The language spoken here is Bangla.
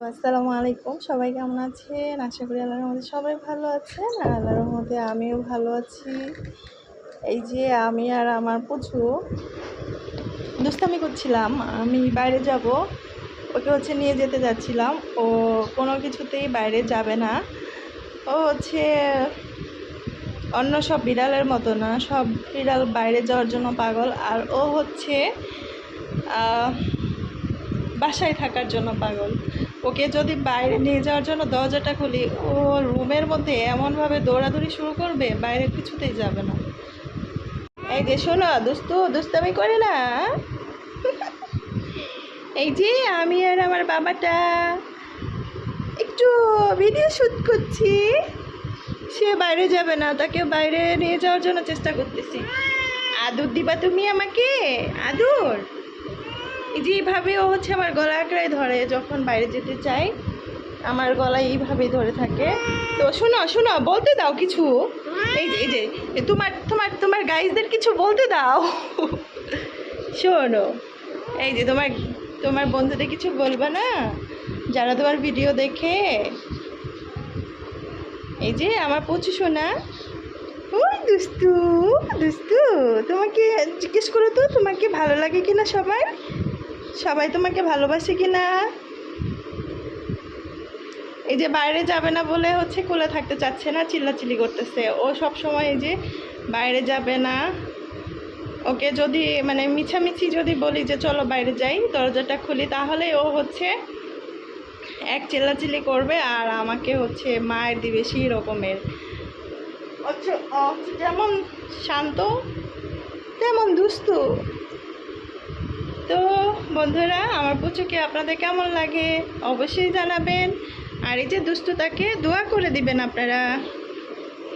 আসসালামু আলাইকুম। সবাই কেমন আছেন? আশা করি আল্লাহর রহমতে সবাই ভালো আছেন। আর আল্লাহর রহমতে আমিও ভালো আছি। এই যে আমি আর আমার পুচু দুষ্টামি করছিলাম। আমি বাইরে যাব। ওকে হচ্ছে নিয়ে যেতে যাচ্ছিলাম। ও কোনো কিছুতেই বাইরে যাবে না। ও হচ্ছে অন্য সব বিড়ালের মতো না। সব বিড়াল বাইরে যাওয়ার জন্য পাগল। আর ও হচ্ছে বাসায় থাকার জন্য পাগল। ওকে যদি বাইরে নিয়ে যাওয়ার জন্য দরজাটা খুলি, ও রুমের মধ্যে এমনভাবে দৌড়াদৌড়ি শুরু করবে, বাইরে কিছুতেই যাবে না। এই যে শোনো দুস্তু দুস্তামি করে না এই যে আমি আর আমার বাবাটা একটু ভিডিও শ্যুট করছি। সে বাইরে যাবে না তাকে বাইরে নিয়ে যাওয়ার জন্য চেষ্টা করতেছি। আদর দিবা তুমি আমাকে? আদর? এই যে এইভাবে ও হচ্ছে আমার গলা আঁকড়ায় ধরে যখন বাইরে যেতে চাই, আমার গলায় এইভাবেই ধরে থাকে। তো শোনো শোনো, বলতে দাও কিছু। এই যে এই যে তোমার তোমার তোমার গাইজদের কিছু বলতে দাও। শোনো, এই যে তোমার তোমার বন্ধুদের কিছু বলবে না? যারা তোমার ভিডিও দেখে। এই যে আমার প্রচুর শোনা ওই দুস্তু দুস্তু তোমাকে জিজ্ঞেস করো তো, তোমাকে ভালো লাগে কিনা সবাই সবাই তোমাকে ভালোবাসে কি না এই যে বাইরে যাবে না বলে হচ্ছে কোলে থাকতে চাচ্ছে না, চিল্লাচিল্লি করতেছে। ও সব সময় এই যে বাইরে যাবে না। ওকে যদি মানে মিছামিছি যদি বলি যে চলো বাইরে যাই, দরজাটা খুলি, তাহলে ও হচ্ছে এক চিল্লাচিল্লি করবে আর আমাকে হচ্ছে মায়ের দিবে সেই রকমের যেমন শান্ত, তেমন দুস্তু তো বন্ধুরা, আমার পুচুকে আপনাদের কেমন লাগে অবশ্যই জানাবেন। আর এই যে দুষ্টুতাকে দোয়া করে দিবেন আপনারা।